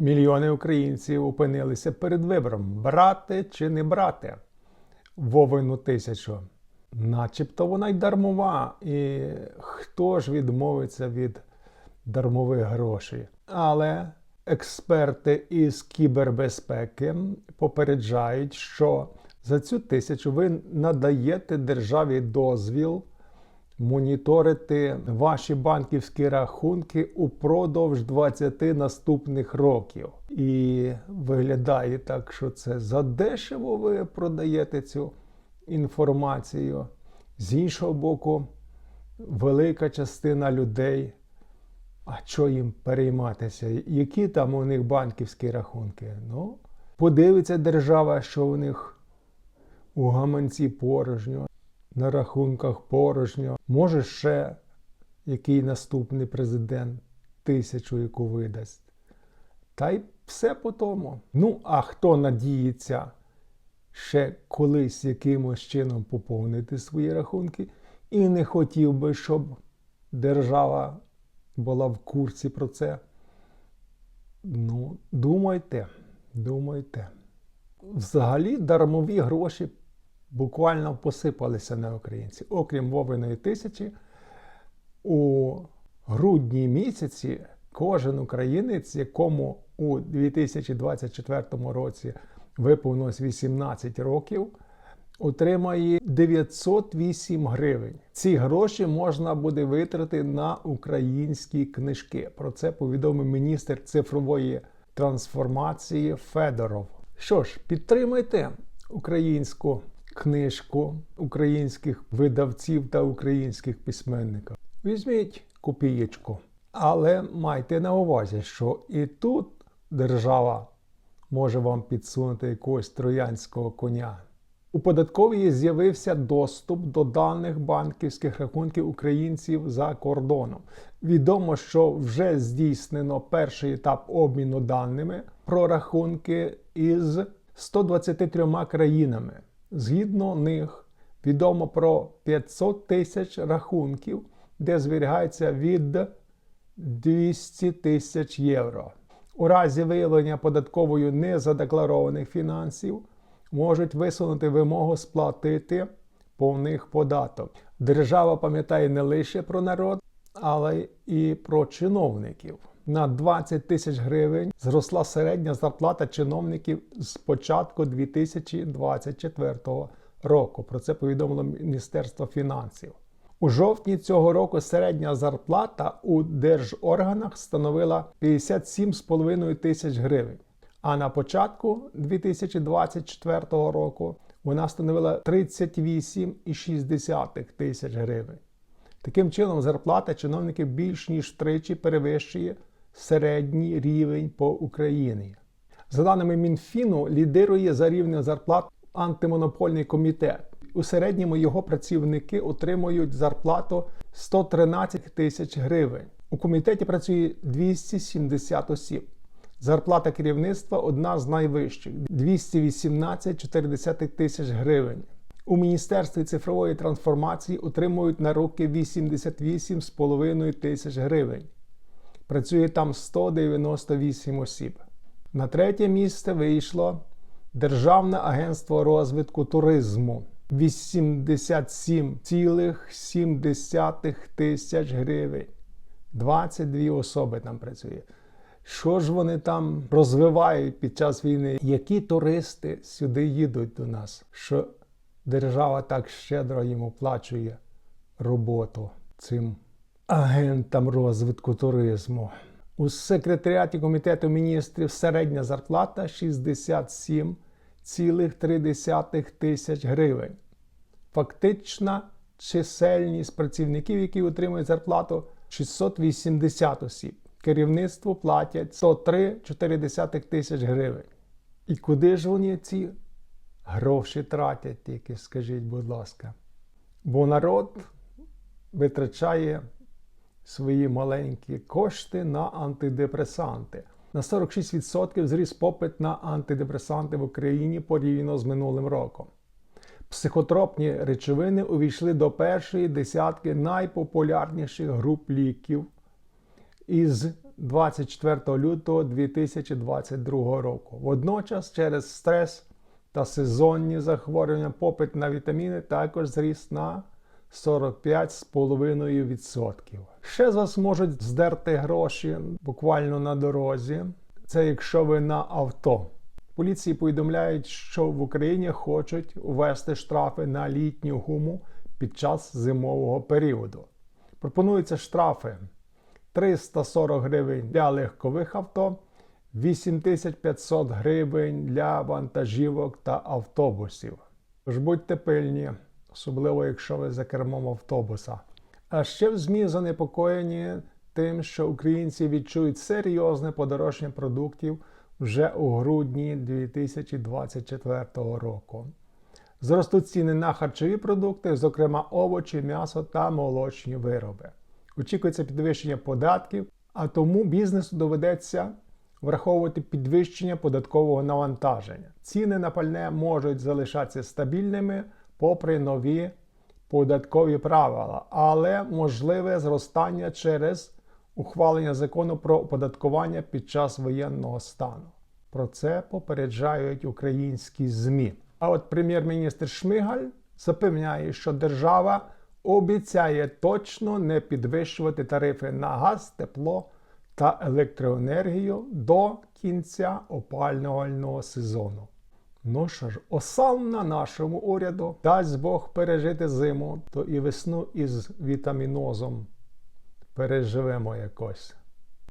Мільйони українців опинилися перед вибором: брати чи не брати Вовину тисячу. Начебто вона й дармова. І хто ж відмовиться від дармових грошей? Але експерти із кібербезпеки попереджають, що за цю тисячу ви надаєте державі дозвіл моніторити ваші банківські рахунки упродовж 20 наступних років. І виглядає так, що це задешево ви продаєте цю інформацію. З іншого боку, велика частина людей. А що їм перейматися? Які там у них банківські рахунки? Ну, подивиться держава, що у них у гаманці порожньо, на рахунках порожньо. Може ще який наступний президент тисячу яку видасть. Та й все по тому. Ну, а хто надіється ще колись якимось чином поповнити свої рахунки і не хотів би, щоб держава була в курсі про це. Ну, думайте, думайте. Взагалі дармові гроші буквально посипалися на українців. Окрім Вовиної тисячі, у грудні місяці кожен українець, якому у 2024 році виповнилось 18 років, отримає 908 гривень. Ці гроші можна буде витратити на українські книжки. Про це повідомив міністр цифрової трансформації Федоров. Що ж, підтримайте українську книжку українських видавців та українських письменників. Візьміть копієчку. Але майте на увазі, що і тут держава може вам підсунути якогось троянського коня. У податковій з'явився доступ до даних банківських рахунків українців за кордоном. Відомо, що вже здійснено перший етап обміну даними про рахунки із 123 країнами. Згідно них, відомо про 500 тисяч рахунків, де зберігається від 200 тисяч євро. У разі виявлення податковою незадекларованих фінансів можуть висунути вимогу сплатити повних податок. Держава пам'ятає не лише про народ, але і про чиновників. На 20 тисяч гривень зросла середня зарплата чиновників з початку 2024 року. Про це повідомило Міністерство фінансів. У жовтні цього року середня зарплата у держорганах становила 57,5 тисяч гривень. А на початку 2024 року вона становила 38,6 тисяч гривень. Таким чином, зарплата чиновників більш ніж тричі перевищує середній рівень по Україні. За даними Мінфіну, лідирує за рівнем зарплат антимонопольний комітет. У середньому його працівники отримують зарплату 113 тисяч гривень. У комітеті працює 270 осіб. Зарплата керівництва одна з найвищих 218,4 тисяч гривень. У Міністерстві цифрової трансформації отримують на руки 88,5 тисяч гривень. Працює там 198 осіб. На третє місце вийшло Державне агентство розвитку туризму 87,7 тисяч гривень. 22 особи там працює. Що ж вони там розвивають під час війни? Які туристи сюди їдуть до нас? Що держава так щедро їм оплачує роботу цим агентам розвитку туризму? У секретаріаті Комітету міністрів середня зарплата 67,3 тисяч гривень. Фактична чисельність працівників, які отримують зарплату 680 осіб. Керівництву платять 103,4 тисяч гривень. І куди ж вони ці гроші тратять, тільки скажіть, будь ласка. Бо народ витрачає свої маленькі кошти на антидепресанти. На 46% зріс попит на антидепресанти в Україні порівняно з минулим роком. Психотропні речовини увійшли до першої десятки найпопулярніших груп ліків із 24 лютого 2022 року. Водночас через стрес та сезонні захворювання попит на вітаміни також зріс на 45,5%. Ще з вас можуть здерти гроші буквально на дорозі. Це якщо ви на авто. Поліції повідомляють, що в Україні хочуть ввести штрафи на літню гуму під час зимового періоду. Пропонуються штрафи 340 гривень для легкових авто, 8500 гривень для вантажівок та автобусів. Тож будьте пильні, особливо якщо ви за кермом автобуса. А ще в ЗМІ занепокоєні тим, що українці відчують серйозне подорожчання продуктів вже у грудні 2024 року. Зростуть ціни на харчові продукти, зокрема овочі, м'ясо та молочні вироби. Очікується підвищення податків, а тому бізнесу доведеться враховувати підвищення податкового навантаження. Ціни на пальне можуть залишатися стабільними попри нові податкові правила, але можливе зростання через ухвалення закону про оподаткування під час воєнного стану. Про це попереджають українські ЗМІ. А от прем'єр-міністр Шмигаль запевняє, що держава обіцяє точно не підвищувати тарифи на газ, тепло та електроенергію до кінця опалювального сезону. Ну що ж, осанна нашому уряду дасть Бог пережити зиму, то і весну із вітамінозом переживемо якось.